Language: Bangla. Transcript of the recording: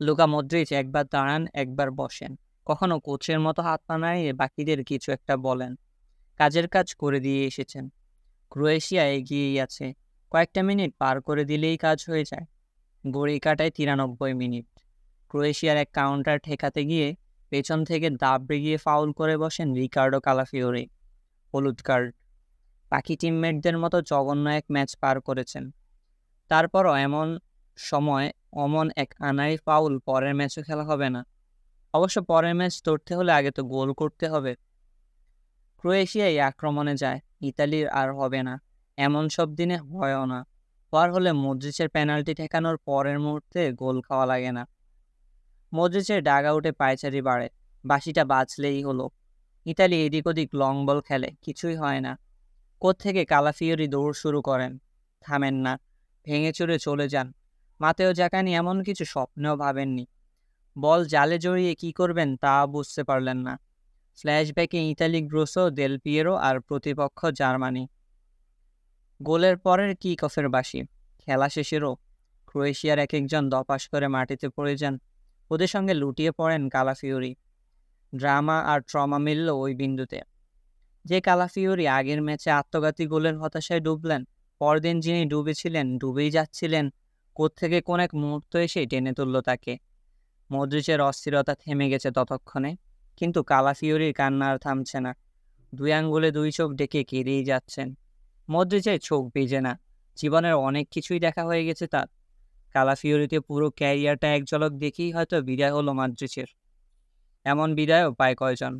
লুকা মদ্রিচ একবার দাঁড়ান, একবার বসেন। কখনো কোচের মতো হাত পা নাড়িয়ে, বাকিদের কিছু একটা বলেন। কাজের কাজ করে দিয়ে এসেছেন। ক্রোয়েশিয়া এগিয়েই আছে। কয়েকটা মিনিট পার করে দিলেই কাজ হয়ে যায়। ঘড়ি কাটায় তিরানব্বই মিনিট। ক্রোয়েশিয়ার এক কাউন্টার ঠেকাতে গিয়ে পেছন থেকে দাবড়ে গিয়ে ফাউল করে বসেন রিকার্ডো কালাফিওরে। হলুদ কার্ড। বাকি টিমমেটদের মতো জঘন্য এক ম্যাচ পার করেছেন। তারপরও এমন সময় অমন এক আনাই ফাউল পরের ম্যাচও খেলা হবে না। অবশ্য পরের ম্যাচ ধরতে হলে আগে তো গোল করতে হবে। ক্রোয়েশিয়াই আক্রমণে যায়, ইতালির আর হবে না। এমন সব দিনে হয়ও না। হওয়ার হলে মদ্রিচের পেনাল্টি ঠেকানোর পরের মুহূর্তে গোল খাওয়া লাগে না। মদ্রিচের ডাগ আউটে পায়চারি বাড়ে বাসিটা বাঁচলেই হলো। ইতালি এদিক ওদিক লং বল খেলে, কিছুই হয় না। থেকে কালাফিওরি দৌড় শুরু করেন? থামেন না, ভেঙে চুরে চলে যান। মাতেও জাকানি এমন কিছু স্বপ্নেও ভাবেননি। বল জালে জড়িয়ে কি করবেন তা বুঝতে পারলেন না। ফ্ল্যাশব্যাকে ইতালি গ্রোসো, দেল পিয়েরো আর প্রতিপক্ষ জার্মানি। গোলের পরের কি কফের বাসি খেলা শেষেরও। ক্রোয়েশিয়ার এক একজন দপাস করে মাটিতে পড়ে যান। ওদের সঙ্গে লুটিয়ে পড়েন কালাফিউরি ড্রামা আর ট্রমা মিলল ওই বিন্দুতে। যে কালাফিউরি আগের ম্যাচে আত্মঘাতী গোলের হতাশায় ডুবলেন, পরদিন যিনি ডুবেছিলেন, ডুবেই যাচ্ছিলেন কোত্থেকে কোন এক মুহূর্ত এসে টেনে তুলল তাকে। মদ্রিচের অস্থিরতা থেমে গেছে ততক্ষণে, কিন্তু কালাফিওরির কান্না আর থামছে না। দুই আঙ্গুলে দুই চোখ ডেকে কেঁদেই যাচ্ছেন। মদ্রিচের চোখ ভিজে না, জীবনের অনেক কিছুই দেখা হয়ে গেছে তার। কালাফিওরিতে পুরো ক্যারিয়ারটা এক ঝলক দেখেই হয়তো বিদায় হলো মাদ্রিচের এমন বিদায়ও পায় কয়জন?